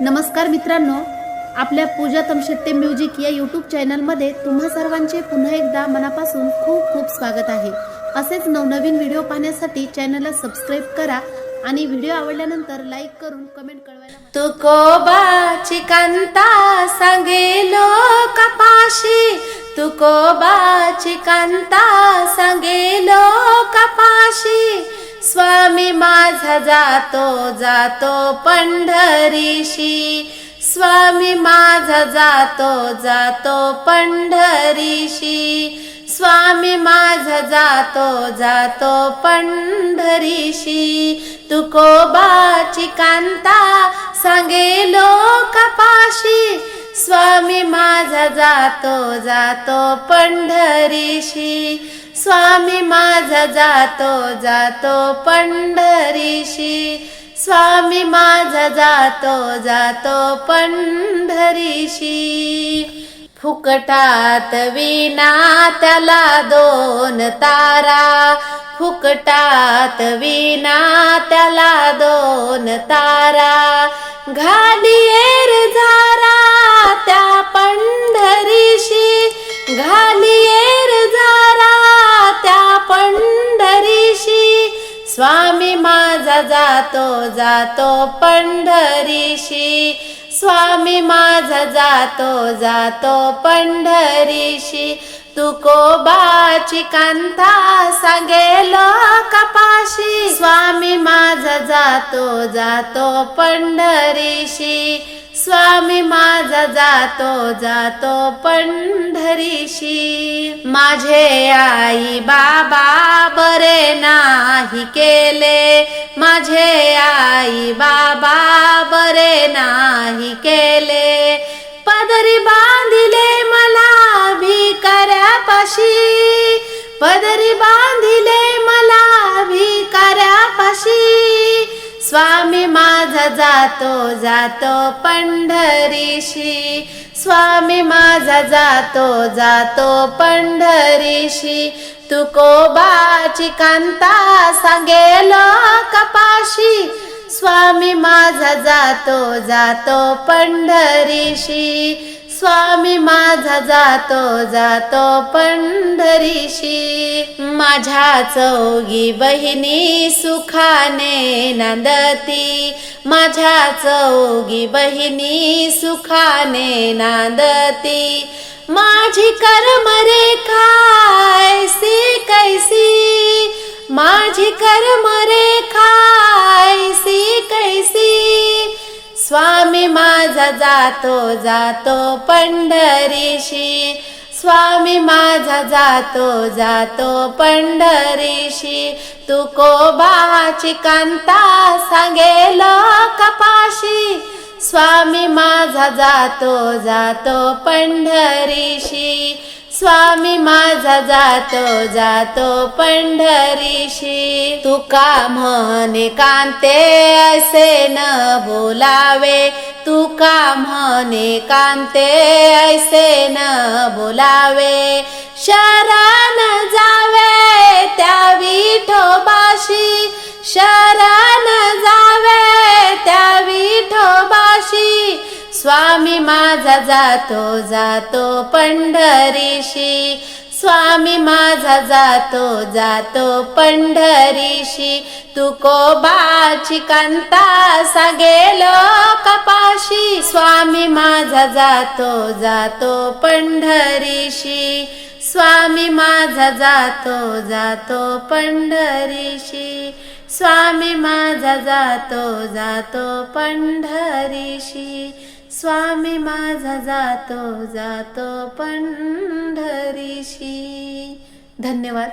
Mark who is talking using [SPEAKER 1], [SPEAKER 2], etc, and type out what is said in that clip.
[SPEAKER 1] नमस्कार मित्रांनो आपल्या पूजा तमशेट्टे म्युझिक या यूट्यूब चॅनलमध्ये तुम्हा सर्वांचे पुन्हा एकदा मनापासून खूप खूप स्वागत आहे. असेच नवनवीन व्हिडिओ पाहण्यासाठी चॅनलला सबस्क्राईब करा आणि व्हिडिओ आवडल्यानंतर लाईक करून कमेंट कळवायला तुकोबाची कांता सांगेलो कपाशी तुकोबाची कांता सांगेलो कपाशी स्वामी माझा जातो जातो पंढरीशी. स्वामी माझा जातो जातो पंढरीशी. स्वामी माझा जातो जातो पंढरीशी. तुकोबाची कांता सांगे कपाशी स्वामी माझा जातो जातो पंढरीशी. स्वामी माझा जातो जातो पंढरीशी. स्वामी माझा जातो जातो पंढरीशी. फुकटात विना त्याला दोन तारा. फुकटात विना त्याला दोन तारा. घालिएर झा जातो जातो पंढरीशी. स्वामी माझा जातो जातो पंढरीशी. तुकोबाची कांता सांगेलो कपाशी. स्वामी माझा जातो जातो पंढरीशी. स्वामी माझा जातो जातो पंढरीशी. माझे आई बाबा बरे नाही केले. माझे आई बाबा बरे नाही केले. पदरी बांधिले स्वामी माझा जातो जातो पंढरीशी. स्वामी माझा जातो जातो पंढरीशी. तुकोबाची कांता सांगेलो कपाशी. स्वामी माझा जातो जातो पंढरीशी. स्वामी माझा जातो जातो पंढरीशी. माझ्या चौगी बहिणी सुखाने नांदती. माझ्या चौगी बहिणी सुखाने नांदती. माझी कर्म रेखा ऐसी कैसी. माझी कर्म रेखा ऐसी कैसी. स्वामी माझा जातो जातो पंढरीशी. स्वामी माझा जातो जातो पंढरीशी. तुकोबाची कांता सांगेलो कपाशी स्वामी माझा जातो जातो पंढरीशी. स्वामी माझा जातो जातो पंढरीशी. तुका म्हणे कांते असे न बोलावे. तुका म्हणे कांते ऐसे न बोलावे. शरा माझा जातो जातो पंढरीशी. स्वामी माझा जातो जातो पंढरीशी. तुकोबाची कांता सागेलो कपाशी स्वामी माझा जातो जातो पंढरीशी. स्वामी माझा जातो जातो पंढरीशी. स्वामी माझा जातो जातो पंढरीशी. स्वामी माझा जातो जातो पंढरीशी. धन्यवाद.